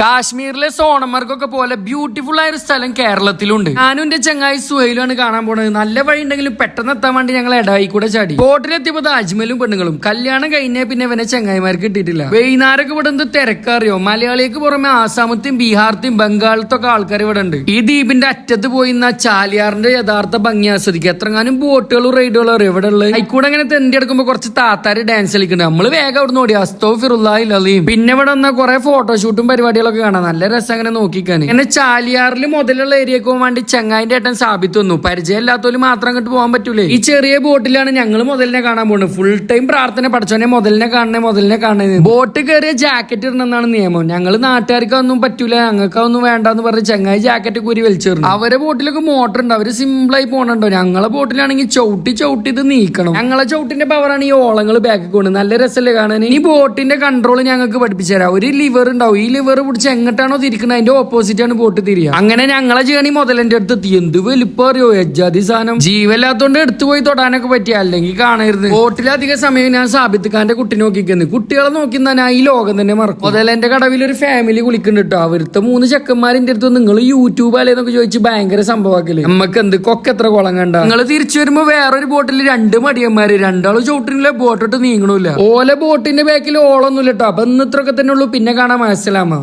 കാശ്മീരിലെ സോണന്മാർക്കൊക്കെ പോലെ ബ്യൂട്ടിഫുൾ ആയ ഒരു സ്ഥലം കേരളത്തിലുണ്ട്. ഞാനും എന്റെ ചങ്ങായി സുഹൈലുമാണ് കാണാൻ പോണത്. നല്ല വഴി ഉണ്ടെങ്കിലും പെട്ടെന്ന് എത്താൻ വേണ്ടി ഞങ്ങൾ എടായി കൂടെ ചാടി ബോട്ടിലെത്തിയപ്പോ താജ്മഹലും പെണ്ണുങ്ങളും. കല്യാണം കഴിഞ്ഞ പിന്നെ ഇവനെ ചങ്ങായിമാർക്ക് കിട്ടിയിട്ടില്ല. വൈകുന്നേരമൊക്കെ ഇവിടെ എന്ത് തിരക്കറിയോ? മലയാളിക്ക് പുറമെ ആസാമത്തെയും ബീഹാർത്തെയും ബംഗാളത്തും ഒക്കെ ആൾക്കാർ ഇവിടെ ഉണ്ട്. ഈ ദ്വീപിന്റെ അറ്റത്ത് പോയി ഇന്ന് ചാലിയാറിന്റെ യഥാർത്ഥ ഭംഗി ആസ്വദിക്കുക. എത്രങ്ങാനും ബോട്ടുകളും റൈഡുകളും അറിയോ ഇവിടെ ഉള്ളത്? അയിക്കൂടെ അങ്ങനെ തെണ്ടി എടുക്കുമ്പോ കുറച്ച് താത്താര് ഡാൻസ് കളിക്കുന്നുണ്ട്. നമ്മൾ വേഗം അവിടെ ഓടി. അസ്തോ ഫിറുല്ലായി ലലീം പിന്നെ ഇവിടെ വന്ന കുറെ ഫോട്ടോഷൂട്ടും പരിപാടികളൊക്കെ കാണാം. നല്ല രസം അങ്ങനെ നോക്കിക്കാൻ എന്നെ ചാലിയാറിൽ മുതലുള്ള ഏരിയക്ക് പോകാൻ വേണ്ടി ചങ്ങായിന്റെ ഏട്ടൻ സ്ഥാപിച്ചു വന്നു. പരിചയമില്ലാത്തവര് മാത്രം അങ്ങോട്ട് പോകാൻ പറ്റൂലേ? ഈ ചെറിയ ബോട്ടിലാണ് ഞങ്ങൾ മുതലിനെ കാണാൻ പോകുന്നത്. ഫുൾ ടൈം പ്രാർത്ഥന പഠിച്ചോനെ മുതലിനെ കാണണേ മുതലിനെ കാണണേ. ബോട്ട് കയറിയ ജാക്കറ്റ് ഇടണമെന്നാണ് നിയമം. ഞങ്ങൾ നാട്ടുകാർക്ക് ഒന്നും പറ്റൂല. ഞങ്ങൾക്ക് ഒന്നും വേണ്ടെന്ന് പറഞ്ഞ് ചങ്ങായി ജാക്കറ്റ് കൂരി വലിച്ചേർന്നു അവരെ ബോട്ടിലൊക്കെ മോട്ടർ ഉണ്ട്. അവർ സിമ്പിളായി പോകണുണ്ടോ ഞങ്ങളെ ബോട്ടിലാണെങ്കിൽ ചവിട്ടി ചവിട്ടി ഇത് നീക്കണം. ഞങ്ങളെ ചവിട്ടിന്റെ പവറാണ് ഈ ഓളങ്ങൾ ബാക്കിൽ കൊണ്ട് നല്ല രസമല്ലേ കാണാൻ? ഈ ബോട്ടിന്റെ കൺട്രോൾ ഞങ്ങൾക്ക് പഠിപ്പിച്ചു തരാം ഒരു ലിവർ ഉണ്ടാവും. ഈ ലിവർ പിടിച്ച് എങ്ങോട്ടാണോ തിരിക്കുന്നത് അതിന്റെ ഓപ്പോസിറ്റ് ആണ് ബോട്ട് തിരിയുക അങ്ങനെ ഞങ്ങളെ ജേണി മുതലെന്റെ അടുത്ത് എത്തി. എന്ത് വലിപ്പറിയോ എജ്ജാതി സാധനം. ജീവല്ലാത്തോണ്ട് എടുത്തു പോയി തൊടാനൊക്കെ പറ്റിയ. അല്ലെങ്കിൽ കാണരുത്. ബോട്ടിലധിക സമയം ഞാൻ സാബിത്ത് ഖാന്റെ കുട്ടി നോക്കിക്കുന്നു. കുട്ടികളെ നോക്കി ഞാൻ ഈ ലോകം തന്നെ മറക്കും. മുതലെന്റെ കടവിൽ ഒരു ഫാമിലി കുളിക്കുന്നുണ്ട് കേട്ടോ അവരുത്തെ മൂന്ന് ചെക്കന്മാരിന്റെ അടുത്ത് നിങ്ങൾ യൂട്യൂബ് അല്ലേന്നൊക്കെ ചോദിച്ച് ഭയങ്കര സംഭവമാക്കൽ നമ്മക്ക് എന്ത് കൊക്ക് എത്ര കുളം കണ്ട? നിങ്ങൾ തിരിച്ചു വരുമ്പോ വേറൊരു ബോട്ടിൽ രണ്ട് മടിയന്മാര്. രണ്ടാൾ ചോട്ടിനില്ല ബോട്ടിട്ട് നീങ്ങണില്ല. ഓല ബോട്ടിന്റെ ബാക്കിൽ ഓളൊന്നുമില്ല കേട്ടോ അപ്പൊ ഇന്ന് ഇത്രയൊക്കെ തന്നെ ഉള്ളൂ. പിന്നെ കാണാൻ മനസ്സിലാമ